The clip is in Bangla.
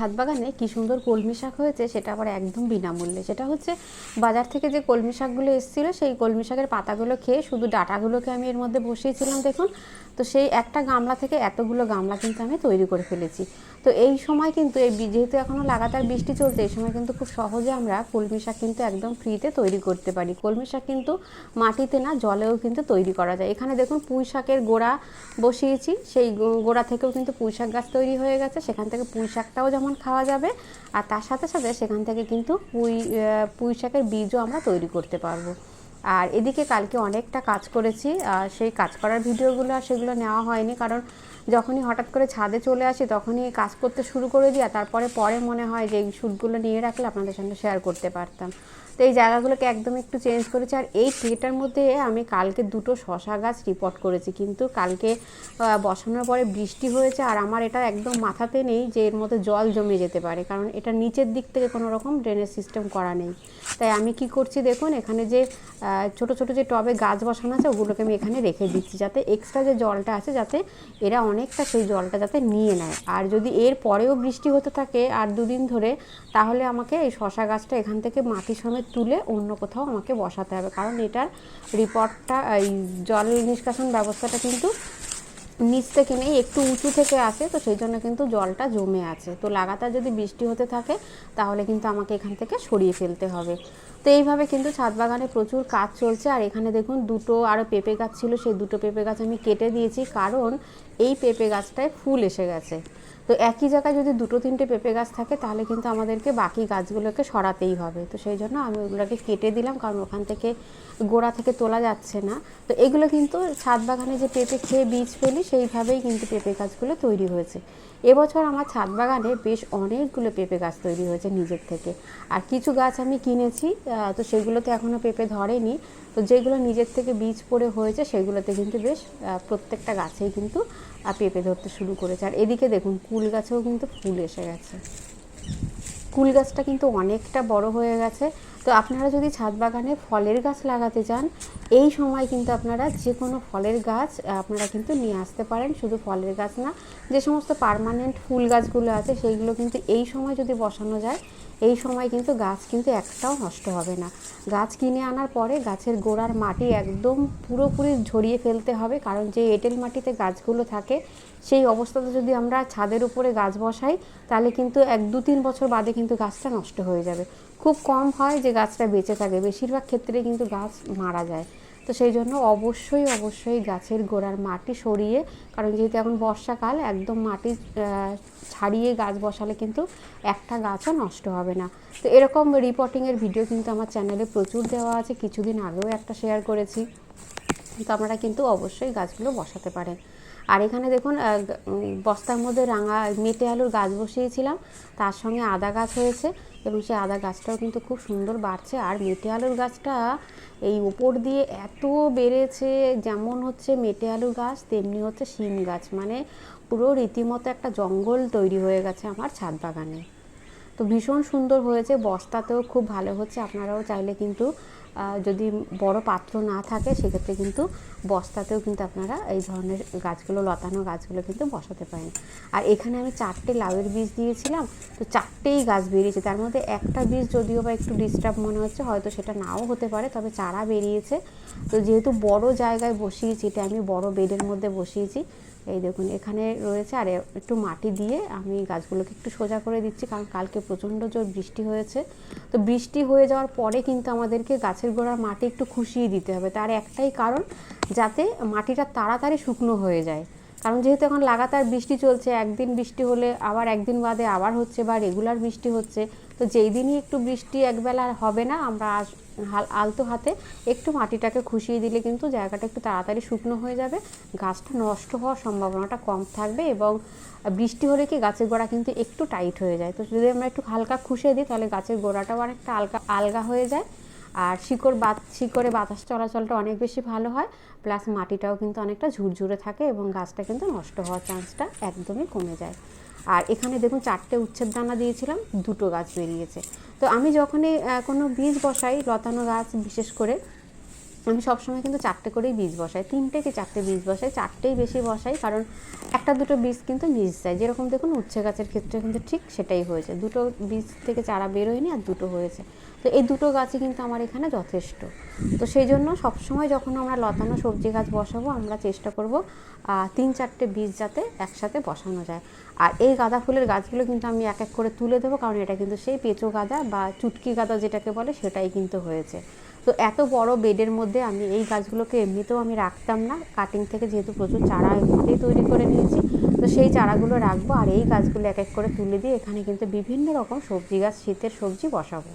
ছাদ বাগানে কি সুন্দর কলমি শাক হয়েছে সেটা আবার একদম বিনামূল্যে। সেটা হচ্ছে বাজার থেকে যে কলমি শাকগুলো এসেছিল, সেই কলমি শাকের পাতাগুলো খেয়ে শুধু ডাটাগুলোকে আমি এর মধ্যে বসিয়েছিলাম, দেখুন। তো সেই একটা গামলা থেকে এতগুলো গামলা কিন্তু আমি তৈরি করে ফেলেছি। তো এই সময় কিন্তু এই যেহেতু এখনও লাগাতার বৃষ্টি চলছে, এই সময় কিন্তু খুব সহজে আমরা কলমি শাক কিন্তু একদম ফ্রিতে তৈরি করতে পারি। কলমি শাক কিন্তু মাটিতে না, জলেও কিন্তু তৈরি করা যায়। এখানে দেখুন পুঁই শাকের গোড়া বসিয়েছি, সেই গোড়া থেকেও কিন্তু পুঁই শাক গাছ তৈরি হয়ে গেছে। সেখান থেকে পুঁই শাকটাও যেমন খাওয়া যাবে, আর তার সাথে সাথে সেখান থেকে কিন্তু পুঁই পুঁই শাকের বীজও আমরা তৈরি করতে পারব। আর এদিকে কালকে অনেকটা কাজ করেছি, আর সেই কাজ করার ভিডিওগুলো আর সেগুলো নেওয়া হয়নি, কারণ যখনই হঠাৎ করে ছাদে চলে আসি তখনই কাজ করতে শুরু করে আর তারপরে পরে মনে হয় যে এই শ্যুটগুলো নিয়ে রাখলে আপনাদের সঙ্গে শেয়ার করতে পারতাম। তো এই জায়গাগুলোকে একদম একটু চেঞ্জ করেছি। আর এই ট্রেটার মধ্যে আমি কালকে দুটো শশা গাছ রিপোর্ট করেছি। কিন্তু কালকে বসানোর পরে বৃষ্টি হয়েছে আর আমার এটা একদম মাথাতে নেই যে এর মধ্যে জল জমে যেতে পারে। কারণ এটা নিচের দিক থেকে কোনো রকম ড্রেনেজ সিস্টেম করা নেই। তাই আমি কি করছি দেখুন, এখানে যে ছোট ছোট যে টবে গাছ বসানো আছে, ওগুলোকে আমি এখানে রেখে দিচ্ছি যাতে এক্সট্রা যে জলটা আছে, যাতে এরা অনেকটা সেই জলটা যাতে নিয়ে নেয়। আর যদি এর পরেও বৃষ্টি হতে থাকে আর দুদিন ধরে, তাহলে আমাকে এই শশা গাছটা এখান থেকে মাটি সমেত তুলে অন্য কোথাও আমাকে বসাতে হবে। কারণ এটার রিপোর্টটা এই জল নিষ্কাশন ব্যবস্থাটা কিন্তু নিচ থেকে নেই, একটু উঁচু থেকে আসে, তো সেই জন্য কিন্তু জলটা জমে আছে। তো লাগাতার যদি বৃষ্টি হতে থাকে, তাহলে কিন্তু আমাকে এখান থেকে সরিয়ে ফেলতে হবে। তো এইভাবে কিন্তু ছাদ বাগানে প্রচুর কাজ চলছে। আর এখানে দেখুন, দুটো আরও পেঁপে গাছ ছিল, সেই দুটো পেঁপে গাছ আমি কেটে দিয়েছি। কারণ এই পেঁপে গাছটায় ফুল এসে গেছে। তো একই জায়গায় যদি দুটো তিনটে পেঁপে গাছ থাকে, তাহলে কিন্তু আমাদেরকে বাকি গাছগুলোকে সরাতেই হবে। তো সেই জন্য আমি ওগুলোকে কেটে দিলাম, কারণ ওখান থেকে গোড়া থেকে তোলা যাচ্ছে না। তো এগুলো কিন্তু ছাদ বাগানে যে পেঁপে খেয়ে বীজ ফেলি, সেইভাবেই কিন্তু পেঁপে গাছগুলো তৈরি হয়েছে। এবছর আমার ছাদ বাগানে বেশ অনেকগুলো পেঁপে গাছ তৈরি হয়েছে নিজের থেকে। আর কিছু গাছ আমি কিনেছি তো সেগুলোতে এখনও পেঁপে ধরেনি। তো যেগুলো নিজের থেকে বীজ পড়ে হয়েছে, সেগুলোতে কিন্তু বেশ প্রত্যেকটা গাছেই কিন্তু পেঁপে ধরতে শুরু করেছে। আর এদিকে দেখুন, কুল গাছেও কিন্তু ফুল এসে গেছে। কুল গাছটা কিন্তু অনেকটা বড় হয়ে গেছে। তো আপনারা যদি ছাদ বাগানে ফলের গাছ লাগাতে চান, এই সময় কিন্তু আপনারা যে কোনো ফলের গাছ আপনারা কিন্তু নিয়ে আসতে পারেন। শুধু ফলের গাছ না, যে সমস্ত পার্মানেন্ট ফুল গাছগুলো আছে, সেইগুলো কিন্তু এই সময় যদি বসানো যায় এই সময় কিন্তু গাছ কিন্তু একটাও নষ্ট হবে না। গাছ কিনে আনার পরে গাছের গোড়ার মাটি একদম পুরোপুরি ঝরিয়ে ফেলতে হবে, কারণ যে এঁটেল মাটিতে গাছগুলো থাকে, সেই অবস্থাতে যদি আমরা ছাদের উপরে গাছ বসাই, তাহলে কিন্তু এক দু তিন বছর বাদে কিন্তু গাছটা নষ্ট হয়ে যাবে। খুব কম হয় যে গাছটা বেঁচে থাকে, বেশিরভাগ ক্ষেত্রে কিন্তু গাছ মারা যায়। তো সেই জন্য অবশ্যই অবশ্যই গাছের গোড়ার মাটি সরিয়ে, কারণ যেহেতু এখন বর্ষাকাল, একদম মাটি ছাড়িয়ে গাছ বসালে কিন্তু একটা গাছও নষ্ট হবে না। তো এরকম রিপোর্টিংয়ের ভিডিও কিন্তু আমার চ্যানেলে প্রচুর দেওয়া আছে। কিছুদিন আগেও একটা শেয়ার করেছি। তো আপনারা কিন্তু অবশ্যই গাছগুলো বসাতে পারেন। আর এখানে দেখুন বস্তার মধ্যে রাঙা মেটে আলুর গাছ বসিয়েছিলাম। তার সঙ্গে আদা গাছ হয়েছে এবং সেই আদা গাছটাও কিন্তু খুব সুন্দর বাড়ছে। আর মেটে আলুর গাছটা এই ওপর দিয়ে এত বেড়েছে, যেমন হচ্ছে মেটে আলুর গাছ, তেমনি হচ্ছে শিম গাছ। মানে পুরো রীতিমতো একটা জঙ্গল তৈরি হয়ে গেছে আমার ছাদ বাগানে। তো ভীষণ সুন্দর হয়েছে, বস্তাতেও খুব ভালো হচ্ছে। আপনারাও চাইলে কিন্তু যদি বড় পাত্র না থাকে, সেক্ষেত্রে কিন্তু বস্তাতেও কিন্তু আপনারা এই ধরনের গাছগুলো, লতানো গাছগুলো কিন্তু বসাতে পারেন। আর এখানে আমি চারটে লাউয়ের বীজ দিয়েছিলাম, তো চারটেই গাছ বেরিয়েছে। তার মধ্যে একটা বীজ যদিও বা একটু ডিস্টার্ব মনে হচ্ছে, হয়তো সেটা নাও হতে পারে, তবে চারা বেরিয়েছে। তো যেহেতু বড় জায়গায় বসিয়েছি এটা আমি বড় বেডের মধ্যে বসিয়েছি এই দেখুন, এখানে রয়েছে, আর একটু মাটি দিয়ে আমি গাছগুলোকে একটু সোজা করে দিচ্ছি, কারণ কালকে প্রচণ্ড জোর বৃষ্টি হয়েছে। তো বৃষ্টি হয়ে যাওয়ার পরে কিন্তু আমাদেরকে গাছের গোড়ার মাটি একটু খুশিয়ে দিতে হবে। তার একটাই কারণ, যাতে মাটিটা তাড়াতাড়ি শুকনো হয়ে যায়। কারণ যেহেতু এখন লাগাতার বৃষ্টি চলছে, একদিন বৃষ্টি হলে আবার একদিন বাদে আবার হচ্ছে বা রেগুলার বৃষ্টি হচ্ছে, তো যেই দিনই একটু বৃষ্টি একবেলা হবে না, আমরা আলতো হাতে একটু মাটিটাকে খুশিয়ে দিলে কিন্তু জায়গাটা একটু তাড়াতাড়ি শুকনো হয়ে যাবে, গাছটা নষ্ট হওয়ার সম্ভাবনাটা কম থাকবে এবং বৃষ্টি হলে কি গাছের গোড়া কিন্তু একটু টাইট হয়ে যায়। তো যদি আমরা একটু হালকা খুশিয়ে দিই, তাহলে গাছের গোড়াটাও অনেকটা আলগা আলগা হয়ে যায়। আর শিকড় বাত শিকড়ে বাতাস চলাচলটা অনেক বেশি ভালো হয়, প্লাস মাটিটাও কিন্তু অনেকটা ঝুরঝুরে থাকে এবং গাছটা কিন্তু নষ্ট হওয়ার চান্সটা একদমই কমে যায়। আর এখানে দেখুন চারটে উচ্ছেদ দানা দিয়েছিলাম, দুটো গাছ বেরিয়েছে। তো আমি যখনই কোনো বীজ বসাই, লতানো গাছ বিশেষ করে, আমি সবসময় কিন্তু চারটে করেই বীজ বসাই, তিনটে কি চারটে বীজ বসাই, চারটেই বেশি বসাই, কারণ একটা দুটো বীজ কিন্তু মিস যায় যেরকম দেখুন উচ্ছে গাছের ক্ষেত্রে কিন্তু ঠিক সেটাই হয়েছে। দুটো বীজ থেকে চারা বেরোয়নি আর দুটো হয়েছে। তো এই দুটো গাছই কিন্তু আমার এখানে যথেষ্ট। তো সেই জন্য সবসময় যখন আমরা লতানো সবজি গাছ বসাবো, আমরা চেষ্টা করব তিন চারটে বীজ যাতে একসাথে বসানো যায়। আর এই গাঁদা ফুলের গাছগুলো কিন্তু আমি এক এক করে তুলে দেবো, কারণ এটা কিন্তু সেই পেঁচো গাঁদা বা চুটকি গাঁদা যেটাকে বলে, সেটাই কিন্তু হয়েছে। তো এত বড় বেডের মধ্যে আমি এই গাছগুলোকে এমনিতেও আমি রাখতাম না। কাটিং থেকে যেহেতু প্রচুর চারা এমনিতেই তৈরি করে নিয়েছি, তো সেই চারাগুলো রাখব। আর এই গাছগুলো এক এক করে তুলে দিয়ে এখানে কিন্তু বিভিন্ন রকম সবজি গাছ, শীতের সবজি বসাবো।